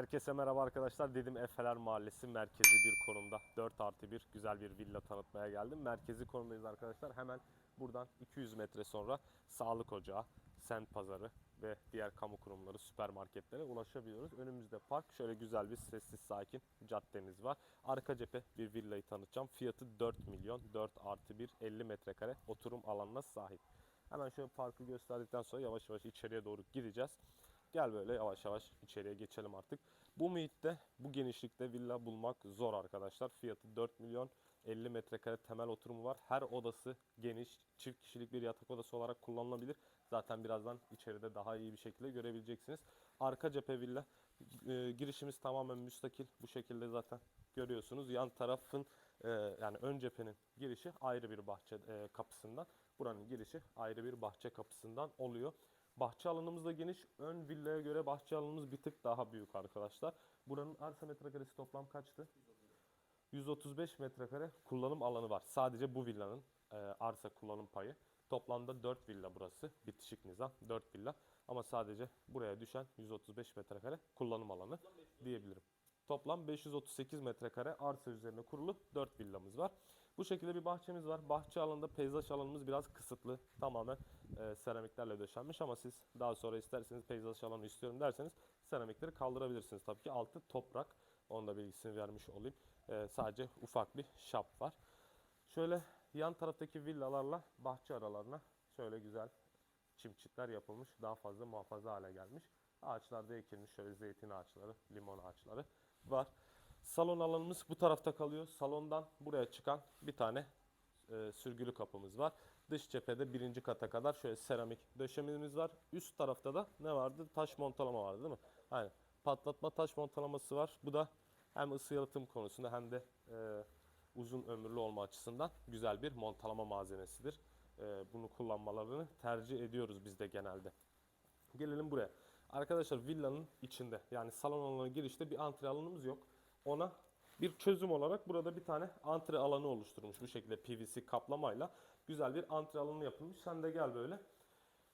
Herkese merhaba arkadaşlar. Dedim Efeler Mahallesi merkezi bir konumda 4 artı 1 güzel bir villa tanıtmaya geldim. Merkezi konumdayız arkadaşlar. Hemen buradan 200 metre sonra sağlık ocağı, sent pazarı ve diğer kamu kurumları, süpermarketlere ulaşabiliyoruz. Önümüzde park, şöyle güzel bir sessiz sakin caddemiz var. Arka cephe bir villayı tanıtacağım. Fiyatı 4 milyon, 4 artı 1, 50 metrekare oturum alanına sahip. Hemen şöyle parkı gösterdikten sonra yavaş yavaş içeriye doğru gideceğiz. Gel böyle yavaş yavaş içeriye geçelim artık. Bu muhitte, bu genişlikte villa bulmak zor arkadaşlar. Fiyatı 4 milyon 50 metrekare temel oturumu var. Her odası geniş, çift kişilik bir yatak odası olarak kullanılabilir. Zaten birazdan içeride daha iyi bir şekilde görebileceksiniz. Arka cephe villa. e, girişimiz tamamen müstakil. Bu şekilde zaten görüyorsunuz. Yan tarafın e, yani ön cephenin girişi ayrı bir bahçe e, kapısından. Buranın girişi ayrı bir bahçe kapısından oluyor. Bahçe alanımız da geniş. Ön villaya göre bahçe alanımız bir tık daha büyük arkadaşlar. Buranın arsa metrekaresi toplam kaçtı? 135 metrekare kullanım alanı var. Sadece bu villanın e, arsa kullanım payı. Toplamda 4 villa burası. Bitişik nizam 4 villa. Ama sadece buraya düşen 135 metrekare kullanım alanı diyebilirim. Toplam 538 metrekare arsa üzerine kurulu 4 villamız var. Bu şekilde bir bahçemiz var. Bahçe alanında peyzaj alanımız biraz kısıtlı. Tamamen e, seramiklerle döşenmiş ama siz daha sonra isterseniz peyzaj alanı istiyorum derseniz seramikleri kaldırabilirsiniz. Tabii ki altı toprak. Onun da bilgisini vermiş olayım. E, sadece ufak bir şap var. Şöyle yan taraftaki villalarla bahçe aralarına şöyle güzel çim çitler yapılmış. Daha fazla muhafaza hale gelmiş. Ağaçlar da ekilmiş. Şöyle zeytin ağaçları, limon ağaçları var. Salon alanımız bu tarafta kalıyor. Salondan buraya çıkan bir tane e, sürgülü kapımız var. Dış cephede birinci kata kadar şöyle seramik döşememiz var. Üst tarafta da ne vardı? Taş montalama vardı değil mi? Aynen. Patlatma taş montalaması var. Bu da hem ısı yalıtım konusunda hem de e, uzun ömürlü olma açısından güzel bir montalama malzemesidir. E, bunu kullanmalarını tercih ediyoruz biz de genelde. Gelelim buraya. Arkadaşlar villanın içinde yani salon alanına girişte bir antre alanımız yok. Ona bir çözüm olarak burada bir tane antre alanı oluşturmuş bu şekilde PVC kaplamayla. Güzel bir antre alanı yapılmış. Sen de gel böyle.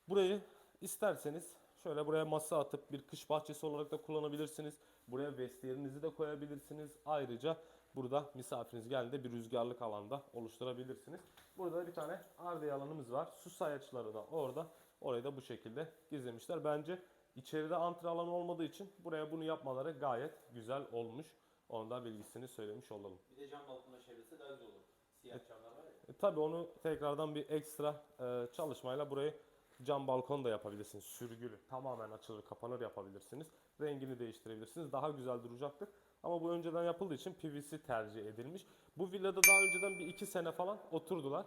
Burayı isterseniz şöyle buraya masa atıp bir kış bahçesi olarak da kullanabilirsiniz. Buraya vestiyerinizi de koyabilirsiniz. Ayrıca burada misafiriniz geldiğinde bir rüzgarlık alanda oluşturabilirsiniz. Burada bir tane ardiye alanımız var. Su sayaçları da orada. Orayı da bu şekilde gizlemişler. Bence içeride antre alanı olmadığı için buraya bunu yapmaları gayet güzel olmuş. Onun da bilgisini söylemiş olalım. Bir de cam balkonla çevresi daha güzel olur. Siyah camlar var ya. E, tabii onu tekrardan bir ekstra e, çalışmayla burayı cam balkon da yapabilirsiniz. Sürgülü. Tamamen açılır kapanır yapabilirsiniz. Rengini değiştirebilirsiniz. Daha güzel duracaktır. Ama bu önceden yapıldığı için PVC tercih edilmiş. Bu villada daha önceden bir iki sene falan oturdular.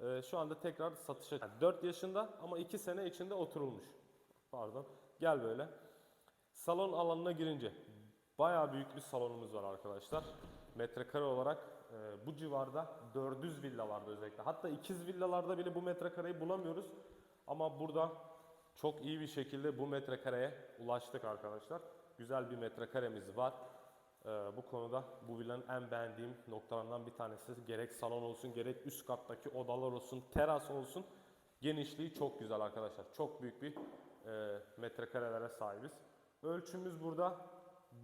E, şu anda tekrar satışa. Yani 4 yaşında ama 2 sene içinde oturulmuş. Pardon. Gel böyle. Salon alanına girince bayağı büyük bir salonumuz var arkadaşlar. Metrekare olarak e, bu civarda 400 villa vardı özellikle. Hatta ikiz villalarda bile bu metrekareyi bulamıyoruz. Ama burada çok iyi bir şekilde bu metrekareye ulaştık arkadaşlar. Güzel bir metrekaremiz var. E, bu konuda bu villanın en beğendiğim noktalarından bir tanesi gerek salon olsun gerek üst kattaki odalar olsun teras olsun genişliği çok güzel arkadaşlar. Çok büyük bir e, metrekarelere sahibiz. Ölçümüz burada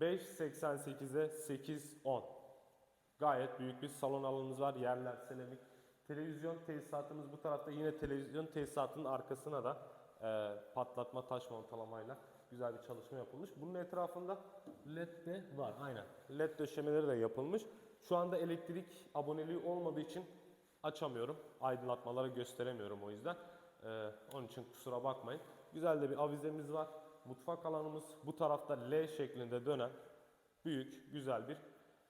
5.88'e 8.10. Gayet büyük bir salon alanımız var. Yerler seramik. Televizyon tesisatımız bu tarafta. Yine televizyon tesisatının arkasına da e, patlatma taş montalamayla güzel bir çalışma yapılmış. Bunun etrafında led de var. Aynen. Led döşemeleri de yapılmış. Şu anda elektrik aboneliği olmadığı için açamıyorum. Aydınlatmaları gösteremiyorum o yüzden. E, onun için kusura bakmayın. Güzel de bir avizemiz var. Mutfak alanımız bu tarafta L şeklinde dönen büyük, güzel bir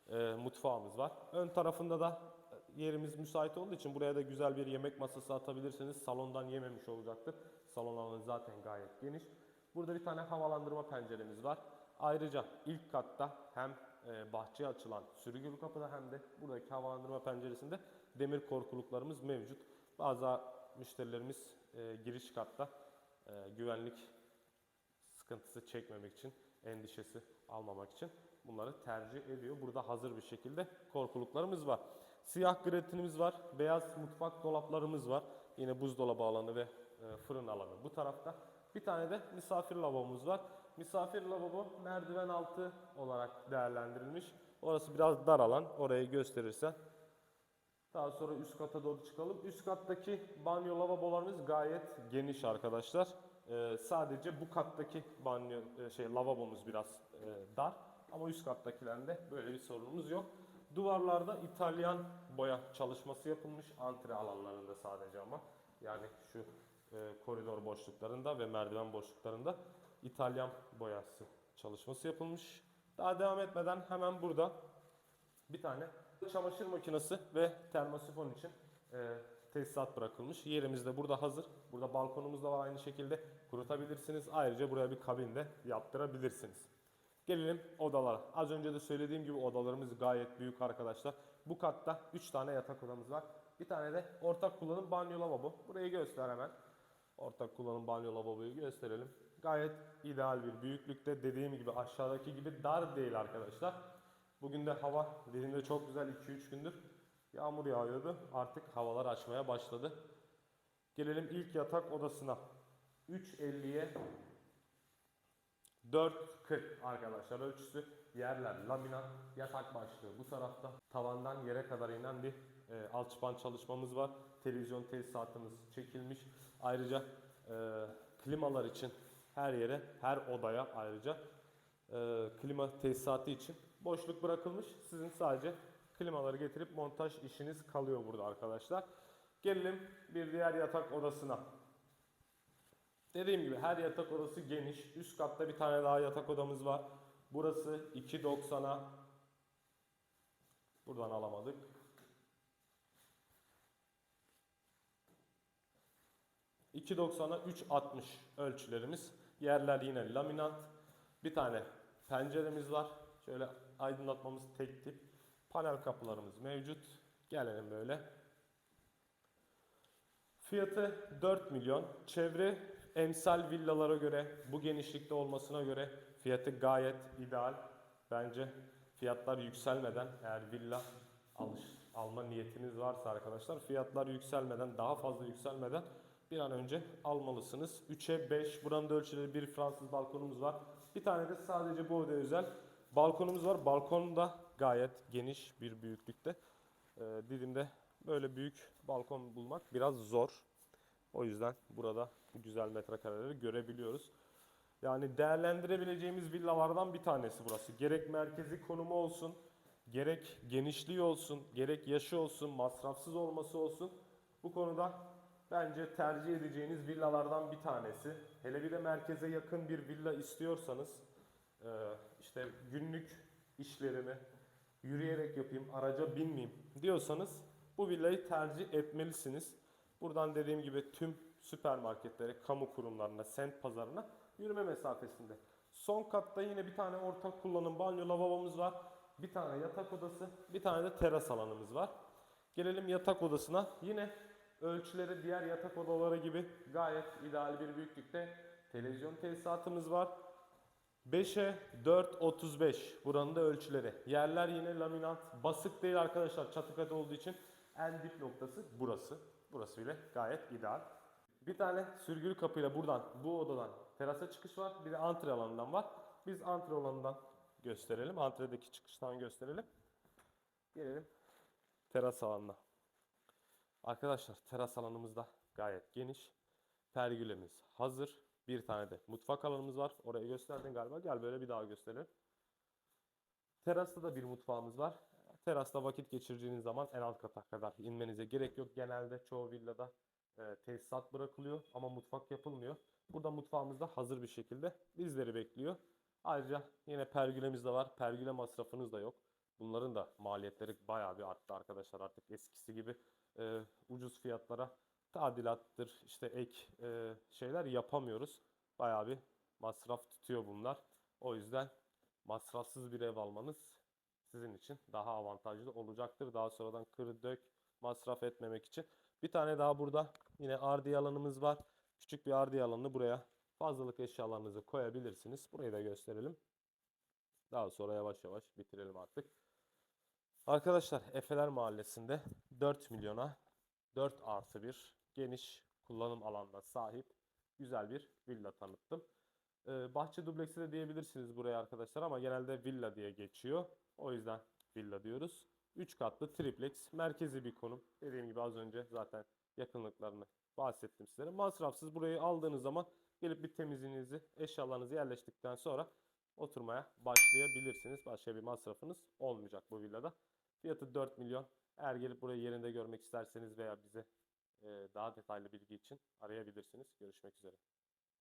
e, mutfağımız var. Ön tarafında da yerimiz müsait olduğu için buraya da güzel bir yemek masası atabilirsiniz. Salondan yememiş olacaktır. Salon alanı zaten gayet geniş. Burada bir tane havalandırma penceremiz var. Ayrıca ilk katta hem e, bahçeye açılan sürgülü kapıda hem de buradaki havalandırma penceresinde demir korkuluklarımız mevcut. Bazı müşterilerimiz e, giriş katta e, güvenlik sıkıntısı çekmemek için, endişesi almamak için bunları tercih ediyor. Burada hazır bir şekilde korkuluklarımız var. Siyah gratinimiz var, beyaz mutfak dolaplarımız var. Yine buzdolabı alanı ve e, fırın alanı bu tarafta. Bir tane de misafir lavabomuz var. Misafir lavabo merdiven altı olarak değerlendirilmiş. Orası biraz dar alan. Orayı gösterirsen. Daha sonra üst kata doğru çıkalım. Üst kattaki banyo lavabolarımız gayet geniş arkadaşlar. Ee, sadece bu kattaki banyo e, şey lavabomuz biraz e, dar ama üst kattakilerinde böyle bir sorunumuz yok. Duvarlarda İtalyan boya çalışması yapılmış antre alanlarında sadece ama yani şu e, koridor boşluklarında ve merdiven boşluklarında İtalyan boyası çalışması yapılmış. Daha devam etmeden hemen burada bir tane çamaşır makinesi ve termosifon için e, tesisat bırakılmış. Yerimiz de burada hazır. Burada balkonumuz da var aynı şekilde. Kurutabilirsiniz. Ayrıca buraya bir kabin de yaptırabilirsiniz. Gelelim odalara. Az önce de söylediğim gibi odalarımız gayet büyük arkadaşlar. Bu katta 3 tane yatak odamız var. Bir tane de ortak kullanım banyo lavabo. Burayı göster hemen. Ortak kullanım banyo lavaboyu gösterelim. Gayet ideal bir büyüklükte. Dediğim gibi aşağıdaki gibi dar değil arkadaşlar. Bugün de hava dediğimde çok güzel 2-3 gündür. Yağmur yağıyordu. Artık havalar açmaya başladı. Gelelim ilk yatak odasına. 3.50'ye 4.40 arkadaşlar ölçüsü. Yerler laminat, yatak başlığı bu tarafta. Tavandan yere kadar inen bir e, alçıpan çalışmamız var. Televizyon tesisatımız çekilmiş. Ayrıca e, klimalar için her yere, her odaya ayrıca e, klima tesisatı için boşluk bırakılmış. Sizin sadece klimaları getirip montaj işiniz kalıyor burada arkadaşlar. Gelelim bir diğer yatak odasına. Dediğim gibi her yatak odası geniş. Üst katta bir tane daha yatak odamız var. Burası 2.90'a buradan alamadık. ...2.90'a 3.60 ölçülerimiz. Yerler yine laminat. Bir tane penceremiz var. Şöyle aydınlatmamız tek tip. Panel kapılarımız mevcut. Gelelim böyle. Fiyatı 4 milyon. Çevre emsal villalara göre bu genişlikte olmasına göre fiyatı gayet ideal. Bence fiyatlar yükselmeden eğer villa alış, alma niyetiniz varsa arkadaşlar fiyatlar yükselmeden daha fazla yükselmeden bir an önce almalısınız. 3'e 5 buranın da ölçüleri bir Fransız balkonumuz var. Bir tane de sadece bu odaya özel balkonumuz var. Balkon da gayet geniş bir büyüklükte. Ee, Didim'de böyle büyük balkon bulmak biraz zor. O yüzden burada bu güzel metrekareleri görebiliyoruz. Yani değerlendirebileceğimiz villalardan bir tanesi burası. Gerek merkezi konumu olsun, gerek genişliği olsun, gerek yaşı olsun, masrafsız olması olsun. Bu konuda bence tercih edeceğiniz villalardan bir tanesi. Hele bir de merkeze yakın bir villa istiyorsanız, işte günlük işlerimi yürüyerek yapayım, araca binmeyeyim diyorsanız bu villayı tercih etmelisiniz. Buradan dediğim gibi tüm süpermarketlere, kamu kurumlarına, sent pazarına yürüme mesafesinde. Son katta yine bir tane ortak kullanım banyo lavabomuz var. Bir tane yatak odası, bir tane de teras alanımız var. Gelelim yatak odasına. Yine ölçüleri diğer yatak odaları gibi gayet ideal bir büyüklükte televizyon tesisatımız var. 5'e 4.35 buranın da ölçüleri. Yerler yine laminat. Basık değil arkadaşlar çatı katı olduğu için en dip noktası burası. Burası bile gayet ideal. Bir tane sürgülü kapıyla buradan bu odadan terasa çıkış var. Bir de antre alanından var. Biz antre alanından gösterelim. Antredeki çıkıştan gösterelim. Gelelim teras alanına. Arkadaşlar teras alanımız da gayet geniş. Pergülemiz hazır. Bir tane de mutfak alanımız var. Orayı gösterdin galiba. Gel böyle bir daha gösterelim. Terasta da bir mutfağımız var. Terasta vakit geçireceğiniz zaman en alt kata kadar inmenize gerek yok. Genelde çoğu villada e, tesisat bırakılıyor ama mutfak yapılmıyor. Burada mutfağımız da hazır bir şekilde bizleri bekliyor. Ayrıca yine pergülemiz de var. Pergüle masrafınız da yok. Bunların da maliyetleri bayağı bir arttı arkadaşlar. Artık eskisi gibi e, ucuz fiyatlara tadilattır, işte ek e, şeyler yapamıyoruz. Bayağı bir masraf tutuyor bunlar. O yüzden masrafsız bir ev almanız sizin için daha avantajlı olacaktır. Daha sonradan kır dök masraf etmemek için. Bir tane daha burada yine ardiye alanımız var. Küçük bir ardiye alanını buraya fazlalık eşyalarınızı koyabilirsiniz. Burayı da gösterelim. Daha sonra yavaş yavaş bitirelim artık. Arkadaşlar Efeler Mahallesi'nde 4 milyona 4 artı 1 geniş kullanım alanına sahip güzel bir villa tanıttım. Ee, bahçe dubleksi de diyebilirsiniz buraya arkadaşlar ama genelde villa diye geçiyor. O yüzden villa diyoruz. 3 katlı triplex, merkezi bir konum. Dediğim gibi az önce zaten yakınlıklarını bahsettim sizlere. Masrafsız burayı aldığınız zaman gelip bir temizliğinizi, eşyalarınızı yerleştikten sonra oturmaya başlayabilirsiniz. Başka bir masrafınız olmayacak bu villada. Fiyatı 4 milyon. Eğer gelip burayı yerinde görmek isterseniz veya bize daha detaylı bilgi için arayabilirsiniz. Görüşmek üzere.